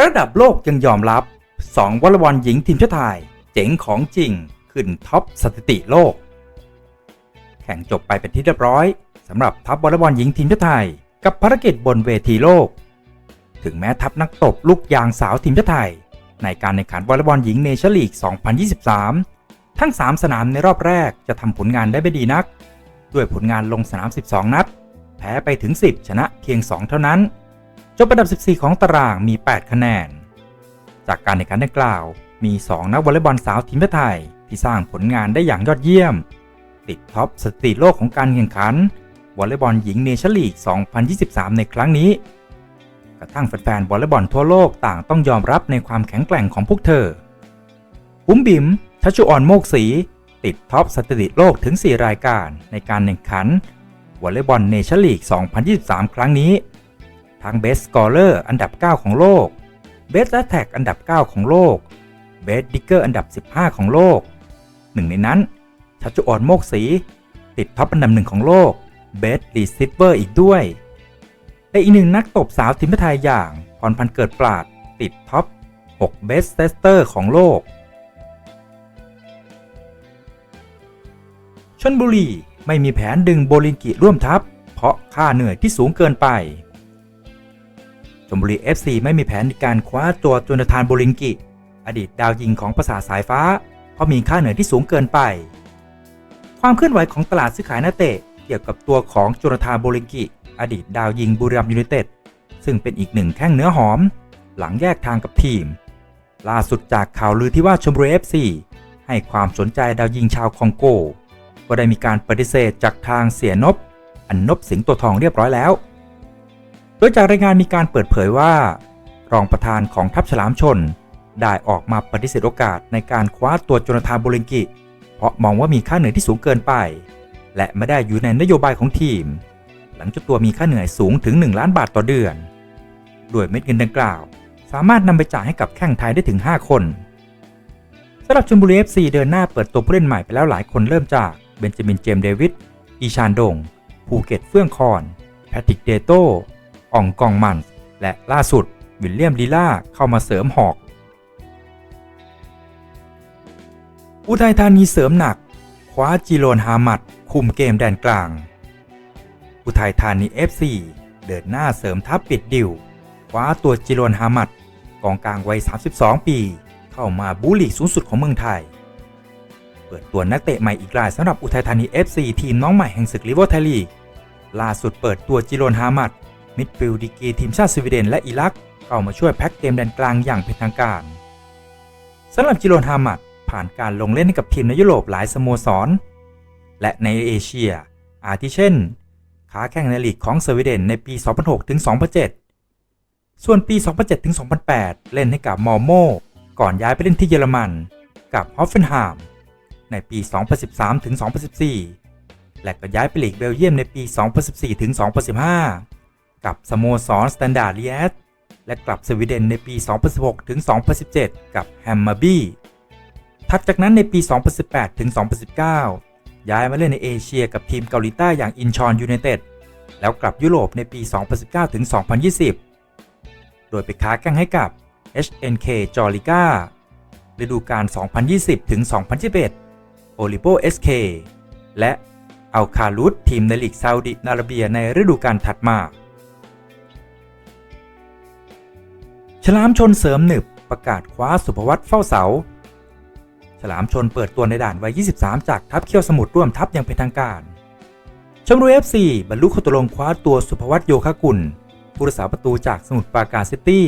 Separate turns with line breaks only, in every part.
ระดับโลกยังยอมรับ 2วอลเลย์บอลหญิงทีมชาติไทย เจ๋งของจริง ขึ้นท็อปสถิติโลก แข่งจบไปเป็นที่เรียบร้อยสำหรับทัพวอลเลย์บอลหญิงทีมชาติไทย กับภารกิจบนเวทีโลก ถึงแม้ทัพนักตบลูกยางสาวทีมชาติไทย ในการแข่งขันวอลเลย์บอลหญิงเนชั่นลีก 2023 ทั้ง 3 สนามในรอบแรกจะทำผลงานได้ไม่ดีนัก ด้วยผลงานลงสนาม 12 นัด แพ้ไปถึง 10 ชนะเพียง 2 เท่านั้น บอันดับ 14 ของตารางมี 8 คะแนน จากการแข่งขันดังกล่าวมี 2 นักวอลเลย์บอลสาวทีมชาติไทย ที่สร้างผลงานได้อย่างยอดเยี่ยม ติดท็อปสถิติโลกของการแข่งขันวอลเลย์บอลหญิงเนชั่นลีก 2023 ในครั้งนี้ กระทั่งแฟนๆวอลเลย์บอลทั่วโลกต่างต้องยอมรับในความแข็งแกร่งของพวกเธอบุ๋มบิ๋มทัชชุออนโมกศรีติดท็อปสถิติโลกถึง 4 รายการในการแข่งขันวอลเลย์บอลเนชั่นลีก 2023 ครั้งนี้ ทั้งเบสสกอร์เลอร์อันดับ 9 ของโลกเบสแอตแทกอันดับ 9 ของโลกเบสดิกเกอร์อันดับ 15 ของโลก หนึ่งในนั้นชัชชุออนโมกศีติดท็อปอันดับหนึ่งของโลกเบสรีซิเวอร์อีกด้วยและอีกหนึ่งนักตบสาวทีมไทยอย่างพรพันธ์เกิดปราด ติดท็อป6เบสเ e สเตอร์ของโลกชนบุรีไม่มีแผนดึงโบลิงกิร่วมทัพ เพราะค่าเหนื่อยที่สูงเกินไป นบุรี FC ไม่มีแผนในการคว้าตัวจุนทานโบลิงกิ อดีตดาวยิงของประสาสายฟ้า เพราะมีค่าเหนื่อยที่สูงเกินไป ความเคลื่อนไหวของตลาดซื้อขายนักเตะเกี่ยวกับตัวของจุนทานโบลิงกิ อดีตดาวยิงบุรีรัมย์ยูไนเต็ดซึ่งเป็นอีกหนึ่งแข้งเนื้อหอม หลังแยกทางกับทีม ล่าสุดจากข่าวลือที่ว่าชมบุรี FC ให้ความสนใจดาวยิงชาวคองโก ก็ได้มีการปฏิเสธจากทางเสียนบ อันนบสิงตัวทองเรียบร้อยแล้ว ดยจากรายงานมีการเปิดเผยว่า รองประธานของทัพฉลามชน ได้ออกมาปฏิเสธโอกาสในการคว้าตัวโจนาธานโบลิงกิ เพราะมองว่ามีค่าเหนื่อยที่สูงเกินไป และไม่ได้อยู่ในนโยบายของทีม หลังเจ้าตัวมีค่าเหนื่อยสูงถึง 1 ล้านบาทต่อเดือน ด้วยเม็ดเงินดังกล่าว สามารถนำไปจ่ายให้กับแข้งไทยได้ถึง 5 คนสำหรับชลบุรี FC เดินหน้าเปิดตัวผู้เล่นใหม่ไปแล้วหลายคนเริ่มจากเบนจามินเจมส์เดวิดอีชานดงภูเก็ตเฟื่องคอนแพทริกเดโต อ่องกองมัน และล่าสุดวิลเลียมลีล่าเข้ามาเสริมหอก อุทัยธานีเสริมหนัก คว้าจิโรนฮามัด คุมเกมแดนกลาง อุทัยธานี FC เดินหน้าเสริมทัพปิดดิวคว้าตัวจิโรนฮามัดกองกลางวัย 32 ปี เข้ามาบูลีกสูงสุดของเมืองไทย เปิดตัวนักเตะใหม่อีกรายสำหรับอุทัยธานี FC ทีมน้องใหม่แห่งศึกลิเวอร์ไทยลีกล่าสุดเปิดตัวจิโรนฮามัด มิดฟิลด์ดีกีทีมชาติสวีเดนและอิรักเข้ามาช่วยแพ็กเกมแดนกลางอย่างเป็นทางการสำหรับจิโรนฮามัดผ่านการลงเล่นให้กับทีมในยุโรปหลายสโมสร และในเอเชีย อาทิเช่นคาแข่งในลีกของสวีเดนในปี 2006ถึง2007 ส่วนปี 2007ถึง2008 เล่นให้กับมอร์โมก่อนย้ายไปเล่นที่เยอรมันกับฮอฟเฟนไฮม์ในปี 2013ถึง2014 และก็ย้ายไปลีกเบลเยียมในปี 2014ถึง2015 กับสโมสรสแตนดาร์ดลีแอสและกลับสวีเดนในปี 2016 ถึง 2017 กับแฮมมาบี้ถัดจากนั้นในปี 2018 ถึง 2019 ย้ายมาเล่นในเอเชียกับทีมเกาหลีใต้อย่างอินชอนยูไนเต็ดแล้วกลับยุโรปในปี 2019 ถึง 2020 โดยไปค้าแข่งให้กับ HNK จอริก้าฤดูกาล 2020 ถึง 2021 โอลิโป SK และอัลคาลุสทีมในลีกซาอุดิอาระเบียในฤดูกาลถัดมา ฉลามชนเสริมหนึบประกาศคว้าสุภวัตเฝ้าเสา ฉลามชนเปิดตัวในด่านวัย 23 จากทัพเขี้ยวสมุทรร่วมทัพอย่างเป็นทางการ ชมบุรี FC บรรลุข้อตกลงคว้าตัวสุภวัตโยคกุลผู้รักษาประตูจากสมุทรปราการซิตี้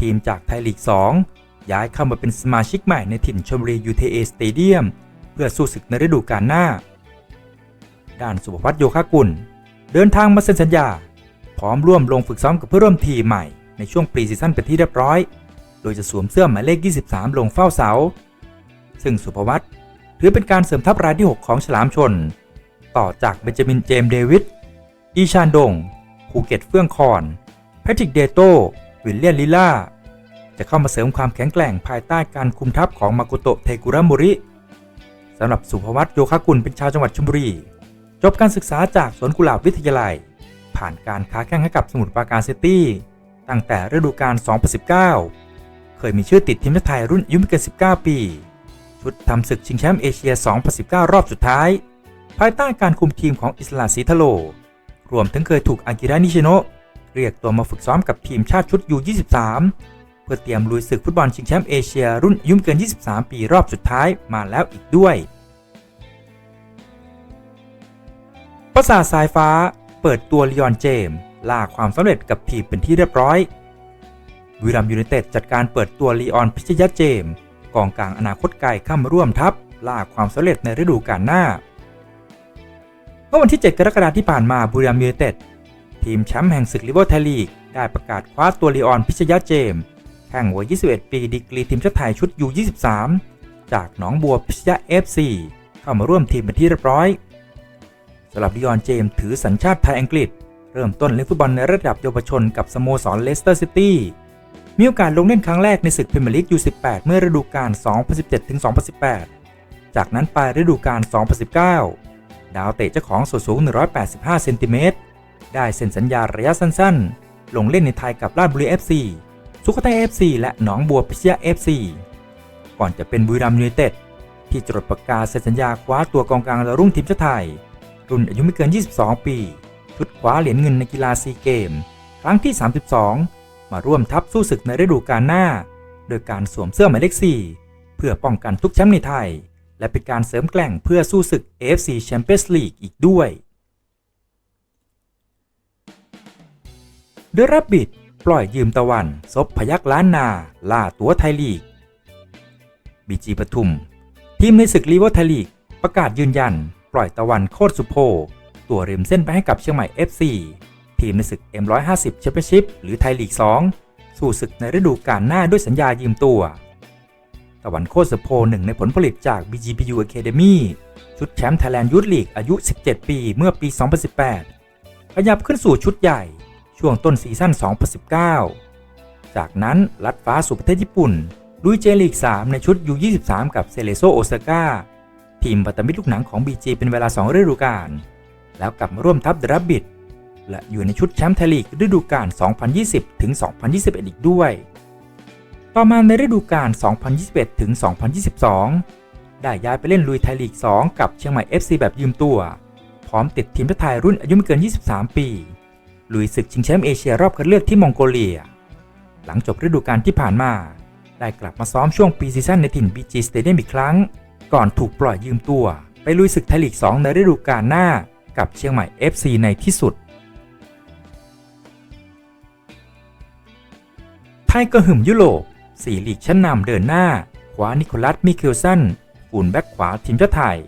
ทีมจากไทยลีก 2 ย้ายเข้ามาเป็นสมาชิกใหม่ในถิ่นชมบุรี UTA Stadium เพื่อสู้ศึกในฤดูกาลหน้า ด้านสุภวัตโยคกุล เดินทางมาเซ็นสัญญา พร้อมร่วมลงฝึกซ้อมกับเพื่อนร่วมทีมใหม่ ในช่วงปรีซีซั่นเป็นที่เรียบร้อย โดยจะสวมเสื้อหมายเลข 23 ลงเฝ้าเสา ซึ่งสุภวัตถือเป็นการเสริมทัพรายที่ 6 ของฉลามชน ต่อจากเบนจามินเจมส์เดวิด อีชานดง ภูเก็ตเฟื่องคอน แพทริกเดโต วิลเลียนลิล่า จะเข้ามาเสริมความแข็งแกร่งภายใต้การคุมทัพของมากุโตะเทกุระมุริสำหรับสุภวัตโยคากุลเป็นชาวจังหวัดชลบุรี จบการศึกษาจากสวนกุหลาบวิทยาลัย ผ่านการค้าแข่งให้กับสมุทรปราการซิตี้ ตั้งแต่ฤดูกาล 2019 เคยมีชื่อติดทีมชาติไทยรุ่นอายุไม่เกิน 19 ปี ชุดทำศึกชิงแชมป์เอเชีย 2019 รอบสุดท้าย ภายใต้การคุมทีมของอิสลาสีทะโล รวมทั้งเคยถูกอากิระนิชิโนะเรียกตัวมาฝึกซ้อมกับทีมชาติชุด U23 เพื่อเตรียมลุยศึกฟุตบอลชิงแชมป์เอเชียรุ่นอายุไม่เกิน 23 ปีรอบสุดท้ายมาแล้วอีกด้วยประสาทสายฟ้าเปิดตัวลีออนเจมส์ ล่าความสำเร็จกับทีมเป็นที่เรียบร้อยบุรีรัมยูไนเต็ดจัดการเปิดตัวลีออนพิชยะเจมส์กองกลางอนาคตไกลเข้ามาร่วมทัพล่าความสำเร็จในฤดูกาลหน้าเมื่อวันที่ 7 กรกฎาคมที่ผ่านมาบุรีรัมยูไนเต็ดทีมแชมป์แห่งศึกลิเวอร์ไทยลีก ได้ประกาศคว้าตัวลีออนพิชยะเจมส์แข่งวัย 21 ปีดีกรีทีมชาติไทยชุด U23 จากหนองบัวพิชยะ FC เข้ามาร่วมทีมเป็นที่เรียบร้อยสำหรับดิออนเจมส์ถือสัญชาติไทยอังกฤษ เริ่มต้นเล่นฟุตบอลในระดับเยาวชนกับสโมสรเลสเตอร์ซิตี้มีโอกาสลงเล่นครั้งแรกในศึกพรีเมียร์ลีก U18 เมื่อฤดูกาล 2017-2018 จากนั้นไปฤดูกาล 2019 ดาวเตะเจ้าของส่วนสูง 185 เซนติเมตร ได้เซ็นสัญญาระยะสั้นๆ ลงเล่นในไทยกับราชบุรี FC สุโขทัย FC และหนองบัวพิชยา FC ก่อนจะเป็นบุรีรัมย์ยูไนเต็ดที่จดประกาศเซ็นสัญญาคว้าตัวกองกลางดาวรุ่งทีมชาติไทย รุ่นอายุไม่เกิน 22 ปี ชุดคว้าเหรียญเงินในกีฬาซีเกม ครั้งที่ 32 มาร่วมทัพสู้ศึกในฤดูกาลหน้า โดยการสวมเสื้อหมายเลข 4 เพื่อป้องกันทุกแชมป์ในไทย และเป็นการเสริมแกล่งเพื่อสู้ศึก AFC Champions League อีกด้วยเดอะรับบิดปล่อยยืมตะวันซบพยักล้านนา ล่าตัวไทยลีกบีจีปทุม ทีมในศึกลีวอไทยลีก ประกาศยืนยัน ปล่อยตะวันโคตรสุโพ ตัวริมเส้นไปให้กับเชียงใหม่ FC ทีมในศึก M150 แชมเปี้ยนชิพหรือไทยลีก 2 สู่ศึกในฤดูกาลหน้าด้วยสัญญายืมตัว ตะวันโคตรสโพหนึ่งในผลผลิตจาก BGPU Academy ชุดแชมป์ไทยแลนด์ยูทลีกอายุ 17 ปีเมื่อปี 2018 ขยับขึ้นสู่ชุดใหญ่ ช่วงต้นซีซั่น 2019 จากนั้นลัดฟ้าสู่ประเทศญี่ปุ่นลุยเจลีก 3 ในชุด U23 กับเซเลโซโอซาก้าทีมพัตมิตรลูกหนังของ BG เป็นเวลา 2 ฤดูกาล แล้วกลับมาร่วมทัพเดรับบิดและอยู่ในชุดแชมป์ไทยลีกฤดูกาล 2020 ถึง 2021 อีกด้วย ต่อมาในฤดูกาล 2021 ถึง 2022 ได้ย้ายไปเล่นลุยไทยลีก 2 กับเชียงใหม่ FC แบบยืมตัว พร้อมติดทีมชาติไทยรุ่นอายุไม่เกิน 23 ปี ลุยศึกชิงแชมป์เอเชียรอบคัดเลือกที่มองโกเลีย หลังจบฤดูกาลที่ผ่านมา ได้กลับมาซ้อมช่วงปีซีซั่นในถิ่น BG Stadium อีกครั้ง ก่อนถูกปล่อยยืมตัว ไปลุยศึกไทยลีก 2 ในฤดูกาลหน้า กับเชียงใหม่ FC ในที่สุด ไทยก็หึมยุโรปสี่ลีกชั้นนำเดินหน้าขวานิโคลัสมิเคลสันฝูนแบ็กขวาทีมชาติไทย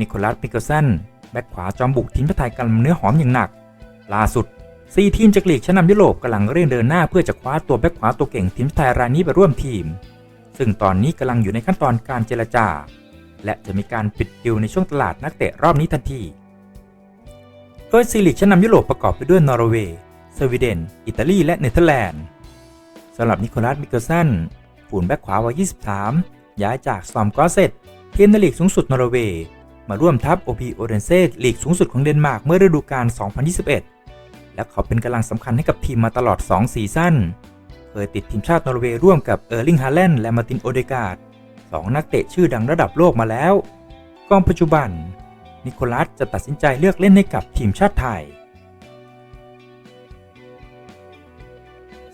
นิโคลัสมิเคลสันแบ็กขวาจอมบุกทีมชาติไทยกำลังเนื้อหอมอย่างหนัก ล่าสุดสี่ทีมจากลีกชั้นนำยุโรปกำลังเร่งเดินหน้าเพื่อจะคว้าตัวแบ็กขวาตัวเก่งทีมชาติไทยรายนี้ไปร่วมทีม ซึ่งตอนนี้กำลังอยู่ในขั้นตอนการเจรจา และจะมีการปิดดิวในช่วงตลาดนักเตะรอบนี้ทันที ดยซีลีกชั้นนำยุโรปประกอบไปด้วยนอร์เวย์สวีเดน อิตาลี และเนเธอร์แลนด์สำหรับนิโคลัสมิเกลสันฝูนแบ็กขวาวัย 23 ย้ายจากสอมกอเซตทีมในลีกสูงสุดนอร์เวย์มาร่วมทัพโอพีโอเรนเซลีกสูงสุดของเดนมาร์กเมื่อฤดูกาล 2021 และเขาเป็นกำลังสำคัญให้กับทีมมาตลอด 2 ซีซั่น เคยติดทีมชาตินอร์เวย์ร่วมกับเออร์ลิงฮาแลนด์และมาตินโอเดกาดสองนักเตะชื่อดังระดับโลกมาแล้วก่อนปัจจุบัน นิโคลัสจะตัดสินใจเลือกเล่นให้กับทีมชาติไทย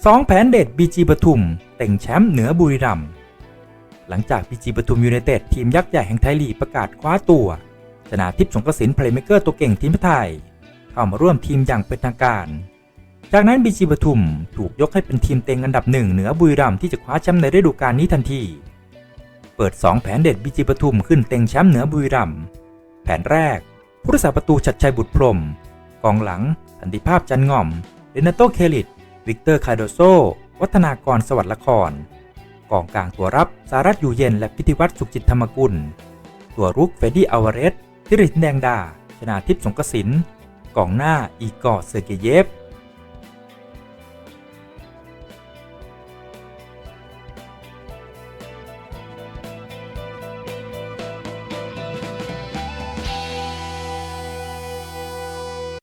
สองแผนเด็ดบีจีปทุมเต่งแชมป์เหนือบุรีรัมย์หลังจากบีจีปทุมยูไนเต็ดทีมยักษ์ใหญ่แห่งไทยลีกประกาศคว้าตัว ชนะทิพย์สงกระสินเพลย์เมเกอร์ตัวเก่งทีมไทย เข้ามาร่วมทีมอย่างเป็นทางการ จากนั้นบีจีปทุมถูกยกให้เป็นทีมเต็งอันดับหนึ่งเหนือบุรีรัมย์ที่จะคว้าแชมป์ในฤดูกาลนี้ทันที เปิด 2 แผนเด็ดบีจีปทุมขึ้นเต็งแชมป์เหนือบุรีรัมย์ ผนแรก ผู้รักษาประตูชัดชัยบุตรพรม กองหลัง สันติภาพจันง่อมเรนโตเคลิตวิกเตอร์คาโดโซ วัฒนากรสวัสดิ์ละคร กองกลางตัวรับสารัตอยู่เย็นและพิธิวัตรสุขจิตธรรมกุล ตัวรุกเฟดดี้อาวาเรสทิริสแดงดา ชนาทิพย์สงกสินกองหน้าอีกอร์เซอร์เกเยฟ